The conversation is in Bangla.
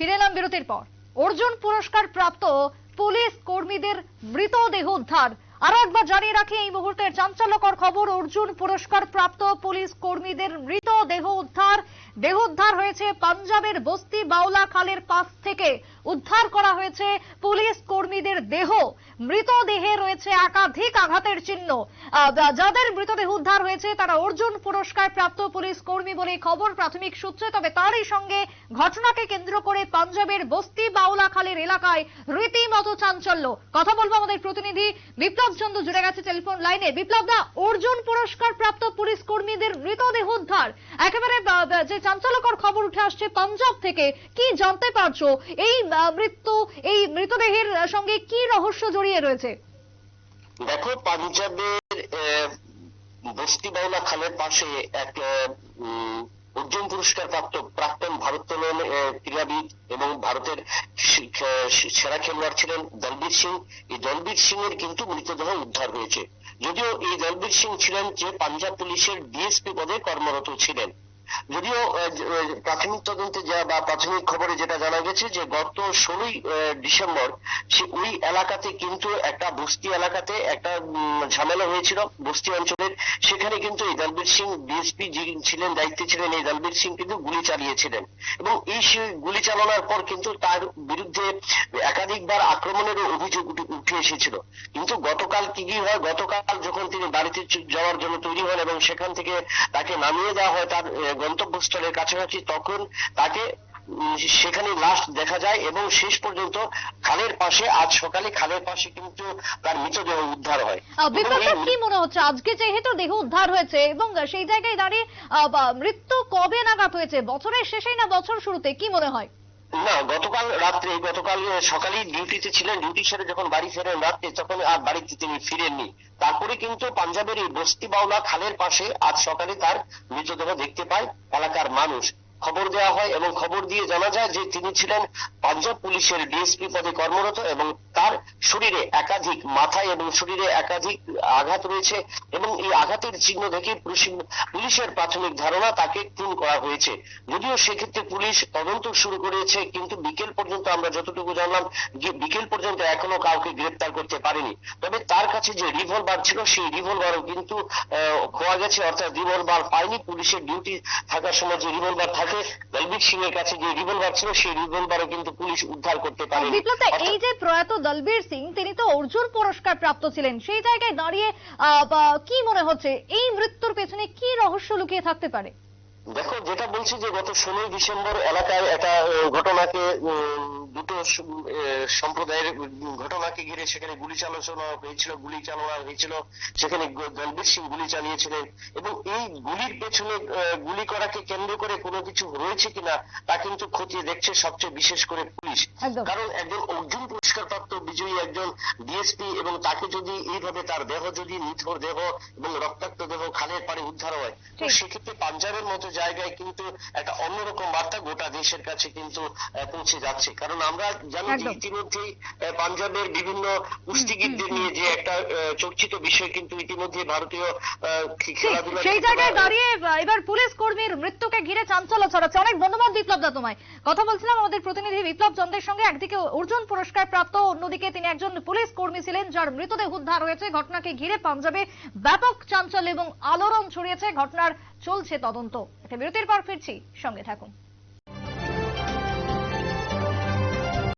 ফিরে এলাম বিরতির পর। অর্জুন পুরস্কার প্রাপ্ত পুলিশ কর্মীদের মৃতদেহ উদ্ধার আরও একবার জানিয়ে রাখি, এই মুহূর্তের চাঞ্চল্যকর খবর, অর্জুন পুরস্কার প্রাপ্ত পুলিশ কর্মীদের মৃতদেহ উদ্ধার। দেহ উদ্ধার হয়েছে পাঞ্জাবের বস্তি বাউলা খালের পাশ থেকে। উদ্ধার করা হয়েছে পুলিশ কর্মীদের দেহ। মৃতদেহে রয়েছে একাধিক আঘাতের চিহ্ন। যাদের মৃতদেহ উদ্ধার হয়েছে, তারা অর্জুন পুরস্কার প্রাপ্ত পুলিশ কর্মী বলে খবর প্রাথমিক সূত্রে। তবে তারই সঙ্গে ঘটনাকে কেন্দ্র করে পাঞ্জাবের বস্তি বাউলা খালের এলাকায় রীতিমতো চাঞ্চল্য। কথা বলব আমাদের প্রতিনিধি বিপ্লব চন্দ্র জুড়ে গেছে টেলিফোন লাইনে। বিপ্লব দা অর্জুন পুরস্কার প্রাপ্ত পুলিশ কর্মীদের মৃতদেহ উদ্ধার। একেবারে যে চাঞ্চল্যকর খবর উঠে আসছে পাঞ্জাব থেকে, কি জানতে পারছ? এই মৃত্যু, এই মৃতদেহের সঙ্গে কি রহস্য জড়িয়ে রয়েছে? দেখো, পাঞ্জাবের বস্তি বাউলা খালের পাশে এক অর্জুন পুরস্কার প্রাপ্ত প্রাক্তন ভারোত্তোলন ক্রীড়াবিদ এবং ভারতের সেরা খেলোয়াড় ছিলেন দলবীর সিং। এই দলবীর সিং এর কিন্তু মৃতদেহ উদ্ধার হয়েছে। যদিও এই দলবীর সিং ছিলেন যে পাঞ্জাব পুলিশের ডিএসপি পদে কর্মরত ছিলেন। যদিও প্রাথমিক তদন্তে যা বা প্রাথমিক খবরে যেটা জানা গেছে যে গত ষোলোই ডিসেম্বর সে ওই এলাকাতে কিন্তু একটা বস্তি এলাকাতে একটা ঝামেলা হয়েছিল বস্তি অঞ্চলের। সেখানে কিন্তু এই দলবীর সিং ডিএসপি ছিলেন, দায়িত্বে ছিলেন, এই দলবীর সিং কিন্তু গুলি চালিয়েছিলেন। এবং এই গুলি চালানোর পর কিন্তু তার বিরুদ্ধে একাধিকবার আক্রমণেরও অভিযোগ উঠে- এসেছিল। কিন্তু গতকাল কি কি হয়? গতকাল যখন তিনি বাড়িতে যাওয়ার জন্য তৈরি হন এবং সেখান থেকে তাকে নামিয়ে দেওয়া হয়, তার গন্তব্যস্থলের কাছাকাছি তখন তাকে সেখানে লাশ দেখা যায় এবং শেষ পর্যন্ত খালের পাশে আজ সকালে খালের পাশে কিন্তু তার মৃতদেহ উদ্ধার হয়। কি মনে হচ্ছে? আজকে যেহেতু দেহ উদ্ধার হয়েছে এবং সেই জায়গায় দাঁড়িয়ে মৃত্যু কবে নাগাদ হয়েছে? বছরের শেষে না বছর শুরুতে? কি মনে হয়? না, গতকাল রাত্রে, গতকাল সকালেই ডিউটিতে ছিলেন। ডিউটি সেরে যখন বাড়ি ফেরেন রাত্রে, তখন আর বাড়িতে তিনি ফিরেননি। তারপরে কিন্তু পাঞ্জাবের এই বস্তি বাউলা খালের পাশে আজ সকালে তার মৃতদেহ দেখতে পায় এলাকার মানুষ। খবর দেওয়া হয় এবং খবর দিয়ে জানা যায় যে তিনি ছিলেন পাঞ্জাব পুলিশের ডিএসপি পদে কর্মরত এবং তার শরীরে একাধিক মাথায় এবং শরীরে একাধিক আঘাত রয়েছে এবং এই আঘাতের চিহ্ন দেখে পুলিশ- পুলিশের প্রাথমিক ধারণা তাকে খুন করা হয়েছে। যদিও সেক্ষেত্রে পুলিশ তদন্ত শুরু করেছে, কিন্তু বিকেল পর্যন্ত আমরা যতটুকু জানলাম যে বিকেল পর্যন্ত এখনও কাউকে গ্রেপ্তার করতে পারেনি। তবে তার কাছে যে রিভলভার ছিল, সেই রিভলভারও কিন্তু খোয়া গেছে, অর্থাৎ রিভলভার পায়নি। পুলিশের ডিউটি থাকার সময় যে রিভলভার থাকে দলবীর সিং এর কাছে যে রিভলভার ছিল সেই রিভলভারও কিন্তু পুলিশ উদ্ধার করতে পারে বিপ্লব এই যে প্রয়াত দলবীর সিং তিনি তো অর্জুন পুরস্কার প্রাপ্ত ছিলেন। সেই জায়গায় দাঁড়িয়ে আহ, কি মনে হচ্ছে? এই মৃত্যুর পেছনে কি রহস্য লুকিয়ে থাকতে পারে? দেখো যেটা বলছি যে গত ষোলোই ডিসেম্বর এলাকায় একটা ঘটনাকে সম্প্রদায়ের ঘটনাকে ঘিরে সেখানে গুলি চালানো হয়েছিল গুলি চালানো হয়েছিল সেখানে দলবীর সিং গুলি চালিয়েছিলেন এবং এই গুলির পেছনে গুলি করাকে কেন্দ্র করে কোনো কিছু রয়েছে কিনা তা কিন্তু খতিয়ে দেখছে সবচেয়ে বিশেষ করে পুলিশ। কারণ একজন অর্জুন পুরস্কার প্রাপ্ত বিজয়ী একজন ডিএসপি এবং তাকে যদি এইভাবে তার দেহ যদি নিথর দেহ এবং রক্তাক্ত দেহ খালের পাড়ে উদ্ধার হয় তো সেক্ষেত্রে পাঞ্জাবের মতো জায়গায় কিন্তু একটা অন্যরকম বার্তা গোটা দেশের কাছে কিন্তু পৌঁছে যাচ্ছে। কারণ আমরা জানি যে ইতিমধ্যেই পাঞ্জাবের বিভিন্ন কুস্তিগীরদের নিয়ে যে একটা চর্চিত বিষয় কিন্তু ইতিমধ্যে ভারতীয় খেলাধুলা সেই জায়গায় দাঁড়িয়ে এবার পুলিশ কর্মীর মৃত্যুকে ঘিরে চাঞ্চল্য ছড়াচ্ছে। অনেক ধন্যবাদ বিপ্লব দা তোমায়। কথা বলছিলাম আমাদের প্রতিনিধি বিপ্লব চন্দ্রের সঙ্গে। একদিকে অর্জুন পুরস্কার প্রাপ্ত অন্যদিকে তিনি একজন পুলিশ কর্মী ছিলেন যার মৃতদেহ উদ্ধার হয়েছে। ঘটনাকে ঘিরে পাঞ্জাবে ব্যাপক চাঞ্চল্য এবং আলোড়ন ছড়িয়েছে। ঘটনার চলছে তদন্ত। একটা বিরতির পর ফিরছি। সঙ্গে থাকুন।